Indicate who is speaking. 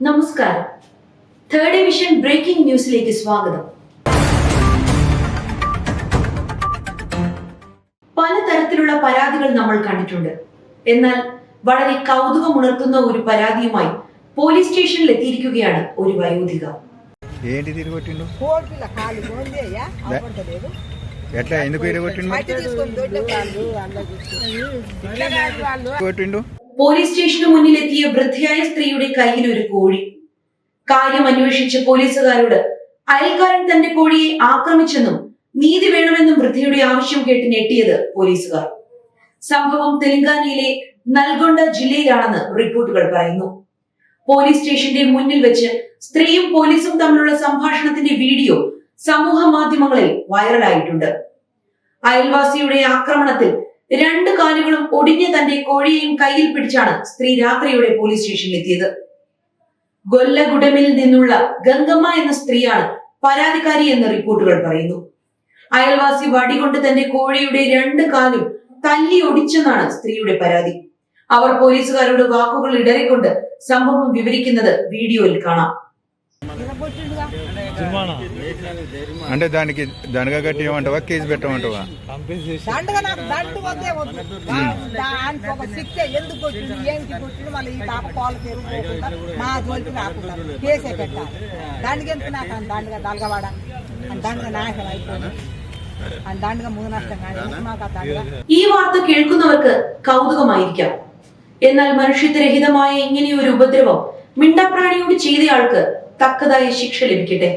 Speaker 1: നമസ്കാരം third division breaking ന്യൂസിലേക്ക് സ്വാഗതം പലതരത്തിലുള്ള പരാതികൾ നമ്മൾ കണ്ടിട്ടുണ്ട് എന്നാൽ വളരെ കൗതുകമുണർത്തുന്ന ഒരു പരാതിയുമായി പോലീസ് സ്റ്റേഷനിൽ എത്തിയിരിക്കുകയാണ് ഒരു വയോധിക
Speaker 2: ఏంటి తిరిగొట్టిండు
Speaker 3: కోడిపిల్ల కాలు పోందేయ్యా అవపడతలేదు
Speaker 2: ఎట్లా ఎందుకు తిరగొట్టిండు
Speaker 3: మట్టి తీసుకొని దొడ్డే వాళ్ళు ఇట్లా కాదు వాళ్ళు
Speaker 2: కొట్టిండు
Speaker 1: പോലീസ് സ്റ്റേഷന് മുന്നിലെത്തിയ വൃദ്ധയായ സ്ത്രീയുടെ കയ്യിൽ ഒരു കോഴി. കാര്യം അന്വേഷിച്ച പോലീസുകാരോട് അയൽക്കാരൻ തന്റെ കോഴിയെ ആക്രമിച്ചെന്നും നീതി വേണമെന്നും വൃദ്ധയുടെ ആവശ്യം കേട്ട് ഞെട്ടിയത് പോലീസുകാർ. സംഭവം തെലങ്കാനയിലെ നൽഗൊണ്ട ജില്ലയിലാണെന്ന് റിപ്പോർട്ടുകൾ പറയുന്നു. പോലീസ് സ്റ്റേഷന്റെ മുന്നിൽ വെച്ച് സ്ത്രീയും പോലീസും തമ്മിലുള്ള സംഭാഷണത്തിന്റെ വീഡിയോ സമൂഹ മാധ്യമങ്ങളിൽ വൈറലായിട്ടുണ്ട്. അയൽവാസിയുടെ ആക്രമണത്തിൽ രണ്ട് കാലുകളും ഒടിഞ്ഞ തന്റെ കോഴിയെയും കയ്യിൽ പിടിച്ചാണ് സ്ത്രീ രാത്രിയുടെ പോലീസ് സ്റ്റേഷനിലെത്തിയത് കൊല്ലഗുഡമിൽ നിന്നുള്ള ഗംഗമ്മ എന്ന സ്ത്രീയാണ് പരാതിക്കാരി എന്ന് റിപ്പോർട്ടുകൾ പറയുന്നു. അയൽവാസി വടികൊണ്ട് തന്റെ കോഴിയുടെ രണ്ട് കാലും തല്ലി ഒടിച്ചെന്നാണ് സ്ത്രീയുടെ പരാതി. അവർ പോലീസുകാരോട് വാക്കുകൾ ഇടറിക്കൊണ്ട് സംഭവം വിവരിക്കുന്നത് വീഡിയോയിൽ കാണാം.
Speaker 2: అంటే దానికి దనగ కట్టియమంటావా కేసు పెట్టమంటావా
Speaker 3: దండగా నాకు దండు వద్దే వద్దు దానికి ఒక శిక్ష ఎందుకు కొట్టిండు ఏంటి కొట్టిండు మళ్ళీ ఈ పాప పాలు పెరుగుకోకుండా మా జోలికి రాకుండా కేసే పెట్టాలి దానికి ఎందుకు నాకు అని దండగా దళగవాడ అని దండగా నాశనం అయిపోయింది అని దండగా మూడు నష్టం కానీ ఎందుకు మాకు ఆ దండగా
Speaker 1: ഈ വാർത്ത കേൾക്കുന്നവർക്ക് കൗതുകമായിരിക്കാം എന്നാൽ മനുഷ്യത്വരഹിതമായ ഇങ്ങനെയൊരു ഉപദ്രവം മിണ്ടാപ്രാണിയോട് ചെയ്തയാൾക്ക് ತಕ್ಕದಾಯ ಶಿಕ್ಷೆ ಲಭಿಕೆಡೆ